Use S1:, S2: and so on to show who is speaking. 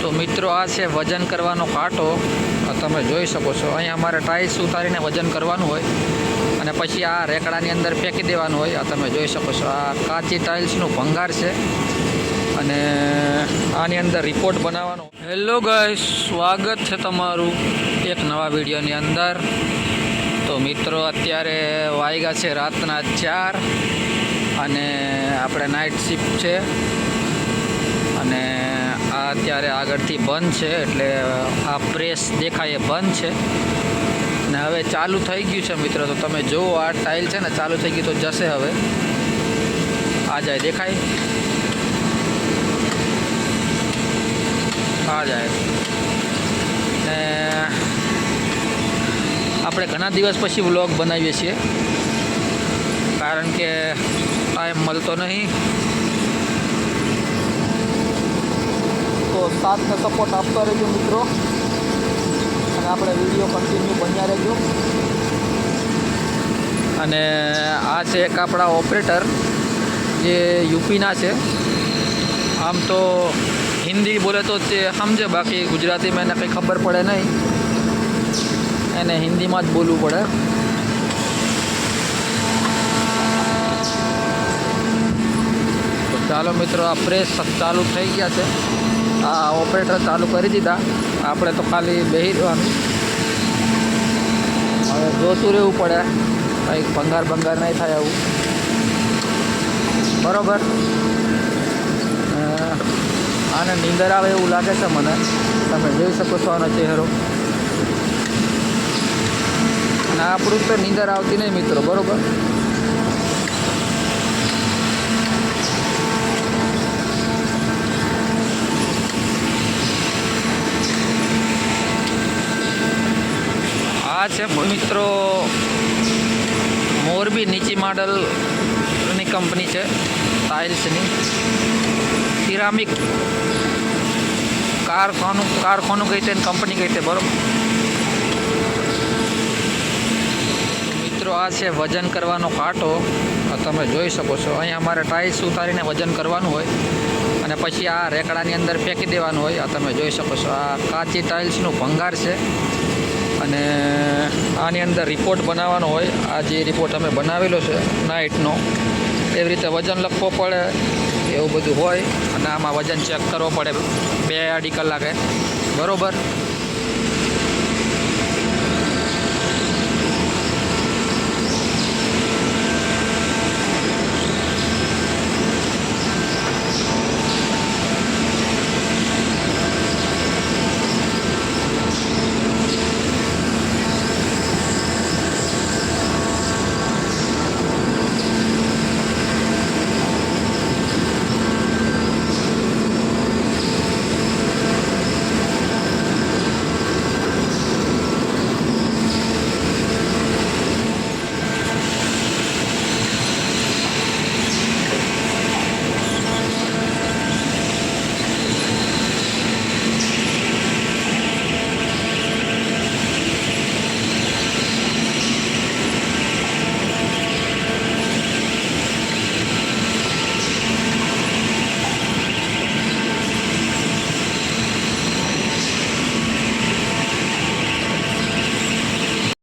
S1: તો મિત્રો આ છે વજન કરવાનો કાંટો. તમે જોઈ શકો છો. અહીંયા અમારે ટાઇલ્સ ઉતારીને વજન કરવાનું હોય. અને પછી આ રેકડાની અંદર ફેંકી દેવાનું હોય. આ તમે જોઈ શકો છો. આ કાચી ટાઇલ્સનું ભંગાર છે. અને આની અંદર રિપોર્ટ બનાવવાનો. હેલો ગાઈસ સ્વાગત છે તમારું એક નવા વિડીયોની અંદર. તો મિત્રો અત્યારે વાગ્યા છે રાતના ચાર. અને આપણે નાઇટ શિફ્ટ છે. અને અત્યારે આગળથી બંધ છે, એટલે આ પ્રેસ દેખાય એ બંધ છે. ને હવે ચાલુ થઈ ગયું છે મિત્રો, તો તમે જુઓ આ ટાઇલ છે ને, ચાલુ થઈ ગયું તો જશે હવે. આ જાય, દેખાય? આ જાય. ને આપણે ઘણા દિવસ પછી વ્લોગ બનાવીએ છીએ. કારણ કે ટાઈમ મળતો નહીં. સાથને સપોર્ટ આપતા રહેજો મિત્રો. અને આપણે વીડિયો કન્ટિન્યુ બન્યા રહેજો. અને આ છે એક આપણા ઓપરેટર જે યુપીના છે. આમ તો હિન્દી બોલે તો તે સમજે, બાકી ગુજરાતીમાં એને કંઈ ખબર પડે નહીં. એને હિન્દીમાં જ બોલવું પડે. ચાલો મિત્રો, આ પ્રેસ ચાલુ થઈ ગયા છે. આ ઓપરેટર ચાલુ કરી દીધા. આપણે તો ખાલી બેસી રહેવાનું. હવે જોતું રહેવું પડે. કંઈક ભંગાર ભંગાર નહીં થાય આવું. બરોબર. આને નીંદર આવે એવું લાગે છે મને. તમે જોઈ શકો છો આનો ચહેરો. અને આપણું તો નીંદર આવતી નહીં મિત્રો, બરોબર? આ છે મિત્રો મોરબી નીચી મોડલની કંપની છે, ટાઇલ્સની. સિરામિક કારખાનું કારખાનું કઈ છે કંપની કઈ છે બરોબર? મિત્રો આ છે વજન કરવાનો કાંટો તમે જોઈ શકો છો. અહીંયા અમારે ટાઇલ્સ ઉતારીને વજન કરવાનું હોય. અને પછી આ રેકડાની અંદર ફેંકી દેવાનું હોય. આ તમે જોઈ શકો છો. આ કાચી ટાઇલ્સનું ભંગાર છે. અને આની અંદર રિપોર્ટ બનાવવાનો હોય. આ જે રિપોર્ટ અમે બનાવેલો છે નાઇટનો એવી રીતે વજન લખવો પડે, એવું બધું હોય. અને આમાં વજન ચેક કરવો પડે બે અઢી કલાકે. બરાબર?